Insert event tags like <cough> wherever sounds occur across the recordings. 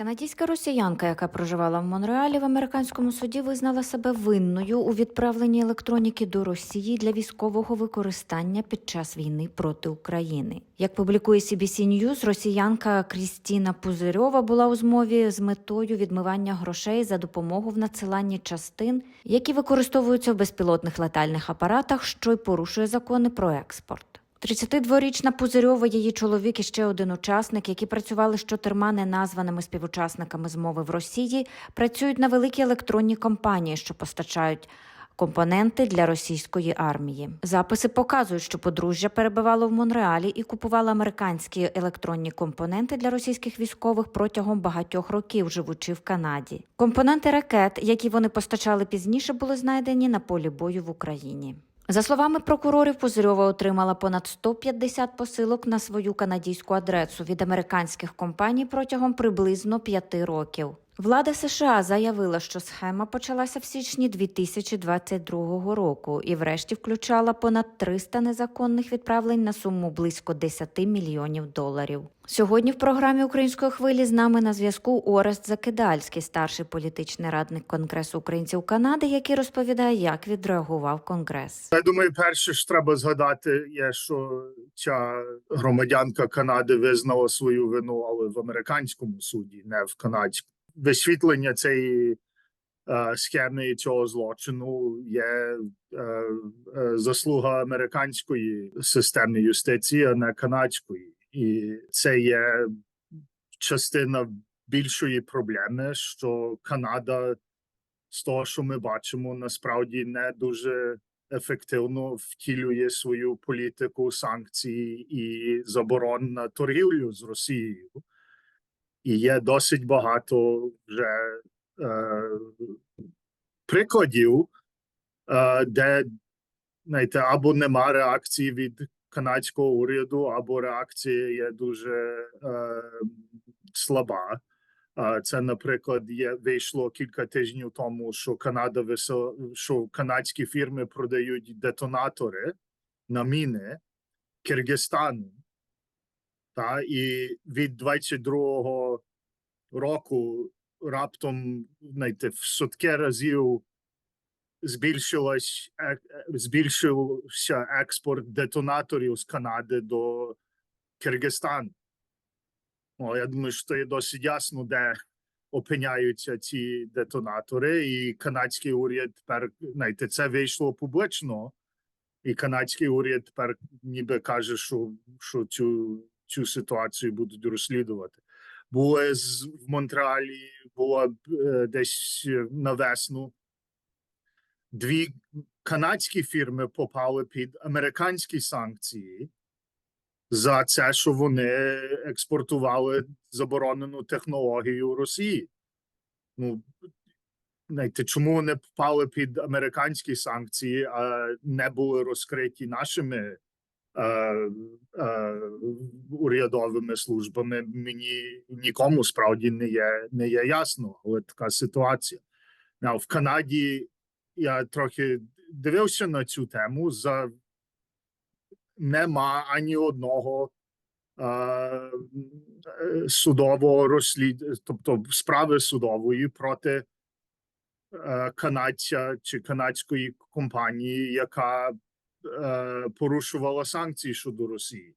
Канадійська росіянка, яка проживала в Монреалі, в американському суді визнала себе винною у відправленні електроніки до Росії для військового використання під час війни проти України. Як публікує CBC News, росіянка Крістіна Пузирьова була у змові з метою відмивання грошей за допомогу в надсиланні частин, які використовуються в безпілотних летальних апаратах, що й порушує закони про експорт. 32-річна Пузирьова, її чоловік і ще один учасник, які працювали з чотирма неназваними співучасниками змови в Росії, працюють на великій електронній компанії, що постачають компоненти для російської армії. Записи показують, що подружжя перебувало в Монреалі і купувало американські електронні компоненти для російських військових протягом багатьох років, живучи в Канаді. Компоненти ракет, які вони постачали пізніше, були знайдені на полі бою в Україні. За словами прокурорів, Позирьова отримала понад 150 посилок на свою канадійську адресу від американських компаній протягом приблизно п'яти років. Влада США заявила, що схема почалася в січні 2022 року і, врешті, включала понад 300 незаконних відправлень на суму близько 10 мільйонів доларів. Сьогодні в програмі української хвилі з нами на зв'язку Орест Закидальський, старший політичний радник Конгресу українців Канади, який розповідає, як відреагував Конгрес. Я думаю, перше ж треба згадати, є, що ця громадянка Канади визнала свою вину, але в американському суді, не в канадському. Висвітлення цієї е, схеми цього злочину є е, е, заслуга американської системи юстиції, а не канадської, і це є частина більшої проблеми, що Канада з того, що ми бачимо, насправді не дуже ефективно втілює свою політику санкцій і заборон на торгівлю з Росією. І є досить багато вже е, прикладів, е, де знаєте, або нема реакції від канадського уряду, або реакція є дуже е, слаба. Це, наприклад, є вийшло кілька тижнів тому, що Канада висо, що канадські фірми продають детонатори на міни Киргизстану. Та і від 22-го року раптом знаєте, в сотки разів збільшилась е- збільшився експорт детонаторів з Канади до Киргизстану. О, я думаю, що є досить ясно, де опиняються ці детонатори, і канадський уряд тепер знаєте, це вийшло публічно, і канадський уряд тепер ніби каже, що, що цю, цю ситуацію будуть розслідувати. Були в Монреалі, було е, десь на весну. Дві канадські фірми попали під американські санкції за це, що вони експортували заборонену технологію Росії. Ну, знаєте, чому вони попали під американські санкції, а не були розкриті нашими е, е, урядовими службами? Мені нікому справді не є, не є ясно, але така ситуація. Now, в Канаді я трохи дивився на цю тему за нема ані одного е, е, судового розслід, тобто справи судової проти е, канадця чи канадської компанії, яка е, порушувала санкції щодо Росії.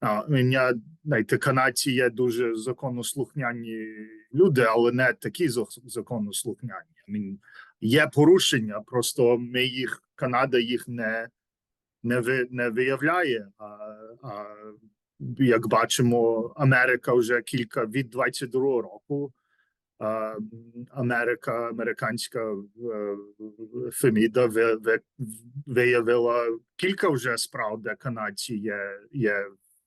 А, я, знаєте, канадці є дуже законослухняні люди, але не такі зак- законослухняні. Є порушення, просто ми їх, Канада їх не не, ви, не виявляє. А, а як бачимо, Америка вже кілька від 22 року. Америка, американська е, Феміда ви, ви, виявила кілька вже справ, де канадці є, є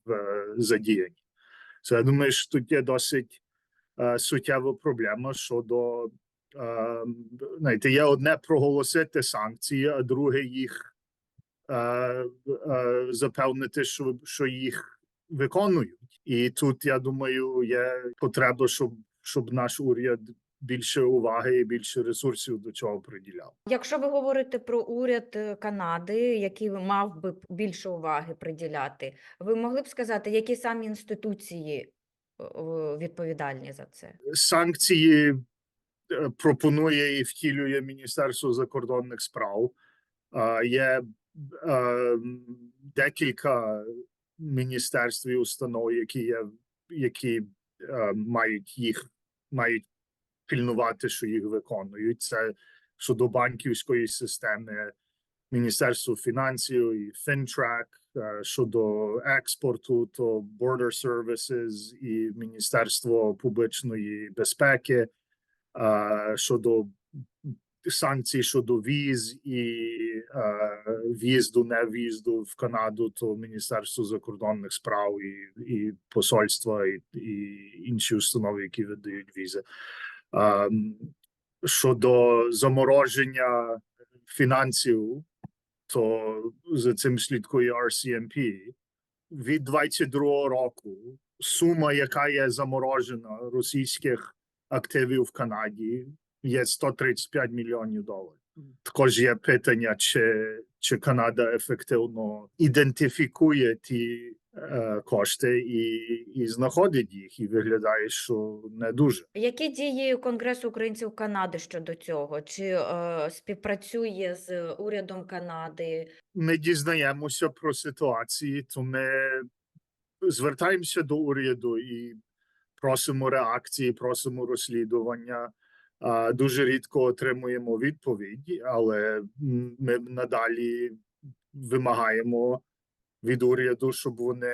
е, задіяні. So, я думаю, що тут є досить е, суттєва проблема щодо знаєте, є одне проголосити санкції, а друге їх запевнити, що, що їх виконують. І тут я думаю, є потреба, щоб, щоб наш уряд більше уваги і більше ресурсів до цього приділяв. Якщо ви говорите про уряд е, Канади, який мав би більше уваги приділяти, ви могли б сказати, які самі інституції е, відповідальні за це? санкції е, пропонує і втілює Міністерство закордонних справ. Є декілька міністерств і установ, які є, які мають їх мають пільнувати, що їх виконують. Це щодо банківської системи, Міністерство фінансів і FinTrack, е, щодо експорту, то Border Services і Міністерство публічної безпеки, е, щодо санкцій щодо віз і е, в'їзду, не в'їзду в Канаду, то Міністерство закордонних справ і, і посольства, і, і інші установи, які видають візи. Ем, щодо замороження фінансів, то за цим слідкує RCMP. Від 22 року сума, яка є заморожена російських активів в Канаді, є 135 мільйонів доларів. Також є питання, чи, чи Канада ефективно ідентифікує ті е, кошти і, і знаходить їх, і виглядає, що не дуже. Які дії Конгресу українців Канади щодо цього? Чи е, співпрацює з урядом Канади? ми дізнаємося про ситуації, то ми звертаємося до уряду і просимо реакції, просимо розслідування. Дуже рідко отримуємо відповідь, але ми надалі вимагаємо від уряду, щоб вони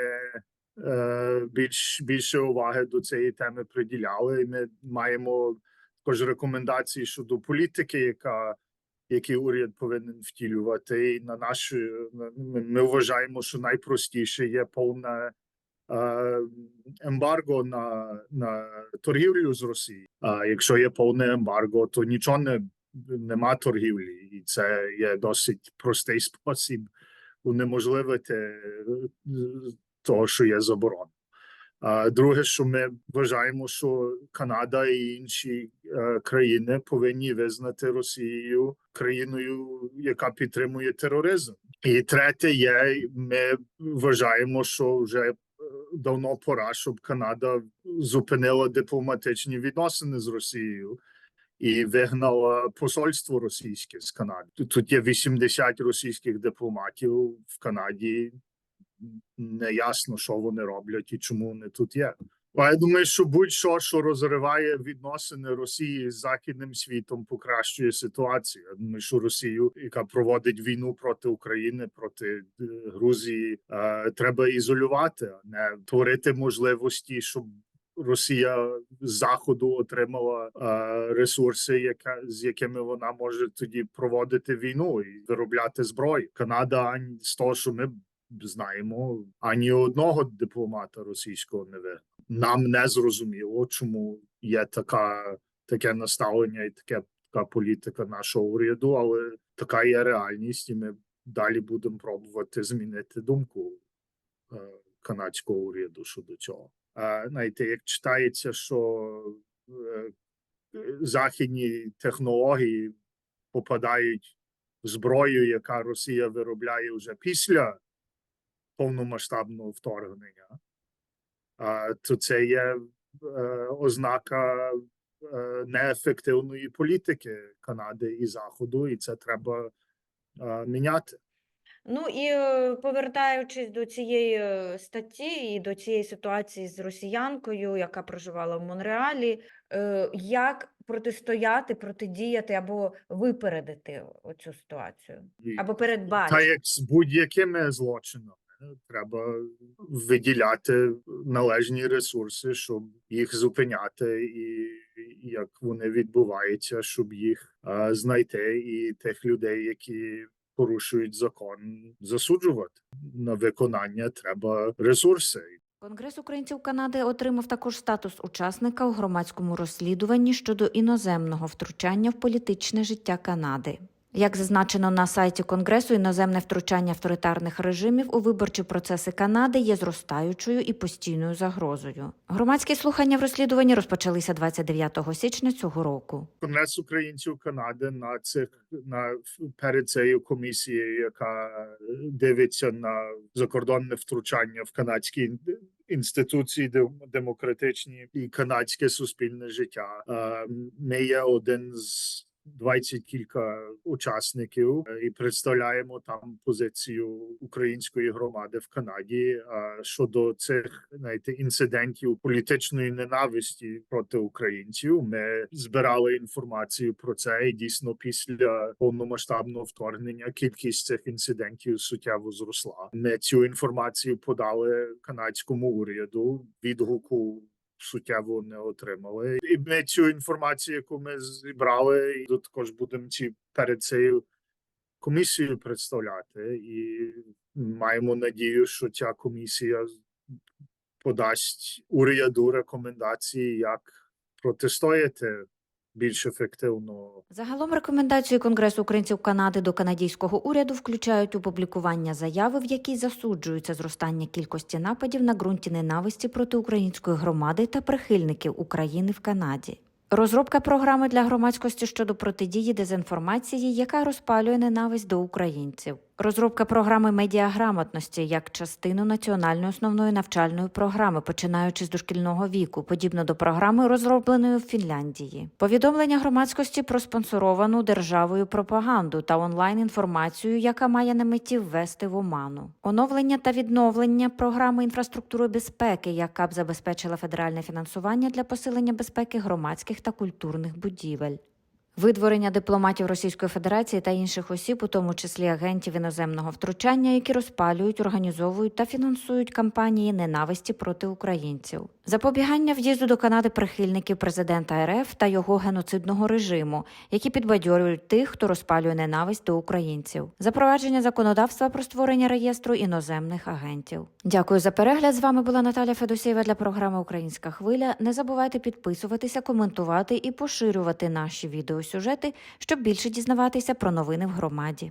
е, більш більше уваги до цієї теми приділяли. І ми маємо також рекомендації щодо політики, яка які уряд повинен втілювати. І на нашу ми, вважаємо, що найпростіше є повне е, ембарго на, на торгівлю з Росією. А якщо є повне ембарго, то нічого не нема торгівлі, і це є досить простий <laughs> спосіб унеможливити е, того, що є заборона. А друге, що ми вважаємо, що Канада і інші е, країни повинні визнати Росією країною, яка підтримує тероризм. І третє є, ми вважаємо, що вже е, давно пора, щоб Канада зупинила дипломатичні відносини з Росією. І вигнала посольство російське з Канади. Тут- є 80 російських дипломатів в Канаді не ясно, що вони роблять і чому вони тут є. Я думаю, що будь-що, що розриває відносини Росії з західним світом, покращує ситуацію. Я думаю, що Росію, яка проводить війну проти України, проти е, Грузії, е, треба ізолювати, а не творити можливості, щоб Росія з заходу отримала е, ресурси, яка з якими вона може тоді проводити війну і виробляти зброю. Канада з того, що ми знаємо, ані одного дипломата російського не вигнав. Нам не зрозуміло, чому є така таке наставлення і таке така політика нашого уряду, але така є реальність, і ми далі будемо пробувати змінити думку е, канадського уряду щодо цього. Е, знаєте, як читається, що е, західні технології попадають в зброю, яка Росія виробляє вже після повномасштабного вторгнення, то це є е, ознака е, неефективної політики Канади і Заходу, і це треба е, міняти. Ну і повертаючись до цієї статті і до цієї ситуації з росіянкою, яка проживала в Монреалі, як протистояти, протидіяти або випередити оцю ситуацію, або Та як з будь-якими злочинами треба виділяти належні ресурси, щоб їх зупиняти, і як вони відбуваються, щоб їх е, знайти, і тих людей, які порушують закон, засуджувати на виконання. Треба ресурси. Конгрес українців Канади отримав також статус учасника у громадському розслідуванні щодо іноземного втручання в політичне життя Канади. Як зазначено на сайті Конгресу, іноземне втручання авторитарних режимів у виборчі процеси Канади є зростаючою і постійною загрозою. Громадські слухання в розслідуванні розпочалися 29 січня цього року. Конгрес українців Канади на цих на перед цією комісією, яка дивиться на закордонне втручання в канадські інституції дем- демократичні і канадське суспільне життя. Е, Ми є один з 20 кілька учасників е, і представляємо там позицію української громади в Канаді е, щодо цих знаєте, інцидентів політичної ненависті проти українців. Ми збирали інформацію про це, і дійсно після повномасштабного вторгнення кількість цих інцидентів суттєво зросла. Ми цю інформацію подали канадському уряду. Відгуку суттєво не отримали. І ми цю інформацію, яку ми зібрали, і також будемо ці перед цією комісією представляти, і маємо надію, що ця комісія подасть уряду рекомендації, як протистояти більш ефективно Загалом рекомендації Конгресу українців Канади до канадського уряду включають опублікування заяви, в якій засуджується зростання кількості нападів на ґрунті ненависті проти української громади та прихильників України в Канаді. Розробка програми для громадськості щодо протидії дезінформації, яка розпалює ненависть до українців. Розробка програми медіаграмотності як частину національної основної навчальної програми, починаючи з дошкільного віку, подібно до програми, розробленої в Фінляндії. Повідомлення громадськості про спонсоровану державою пропаганду та онлайн інформацію, яка має на меті ввести в оману. Оновлення та відновлення програми інфраструктури безпеки, яка б забезпечила федеральне фінансування для посилення безпеки громадських та культурних будівель. Видворення дипломатів Російської Федерації та інших осіб, у тому числі агентів іноземного втручання, які розпалюють, організовують та фінансують кампанії ненависті проти українців, запобігання в'їзду до Канади прихильників президента РФ та його геноцидного режиму, які підбадьорюють тих, хто розпалює ненависть до українців, запровадження законодавства про створення реєстру іноземних агентів. Дякую за перегляд. З вами була Наталя Федосєєва для програми Українська хвиля. Не забувайте підписуватися, коментувати і поширювати наші відеосюжети, щоб більше дізнаватися про новини в громаді.